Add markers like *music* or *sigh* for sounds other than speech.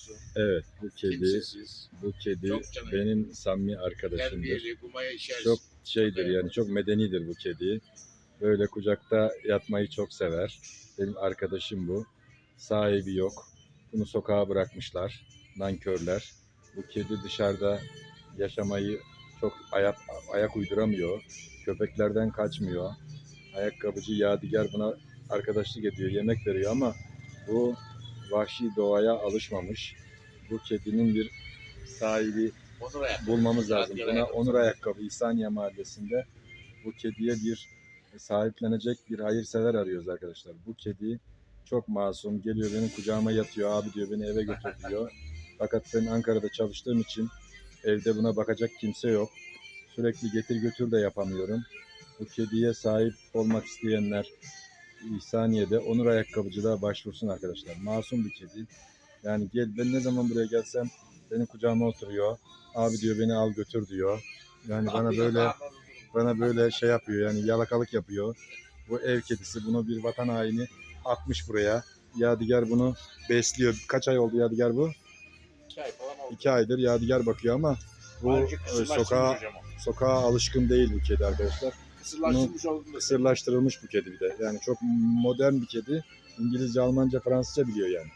kutusu. Evet bu kedi Kimsesiz. bu kedi Çok benim samimi arkadaşımdır. Terbiyeli, kumaya işer. Çok şeydir yani çok medenidir bu kedi. Böyle kucakta yatmayı çok sever. Benim arkadaşım bu. Sahibi yok. Bunu sokağa bırakmışlar. Nankörler. Bu kedi dışarıda yaşamayı çok ayak, ayak uyduramıyor. Köpeklerden kaçmıyor. Ayakkabıcı Yadigar buna arkadaşlık ediyor, yemek veriyor ama bu vahşi doğaya alışmamış. Bu kedinin bir sahibi bulmamız lazım. Buna. Onur Ayakkabı İhsaniye Mahallesi'nde bu kediye bir sahiplenecek bir hayırsever arıyoruz arkadaşlar. Bu kedi çok masum. Geliyor benim kucağıma yatıyor. Abi diyor beni eve götür diyor. *laughs* Fakat ben Ankara'da çalıştığım için evde buna bakacak kimse yok. Sürekli getir götür de yapamıyorum. Bu kediye sahip olmak isteyenler İhsaniye'de Onur Ayakkabıcılığa başvursun arkadaşlar. Masum bir kedi. Yani gel ben ne zaman buraya gelsem benim kucağıma oturuyor. Abi diyor beni al götür diyor. Yani bana böyle bana böyle şey yapıyor yani yalakalık yapıyor. Bu ev kedisi bunu bir vatan haini atmış buraya. Yadigar bunu besliyor. Kaç ay oldu Yadigar bu? iki ay falan oldu. İki aydır Yadigar bakıyor ama bu e, sokağa sokağa alışkın değil bu kedi arkadaşlar. Kısırlaştırmış olduğunda. Kısırlaştırılmış bu kedi bir de. Yani çok modern bir kedi. İngilizce, Almanca, Fransızca biliyor yani.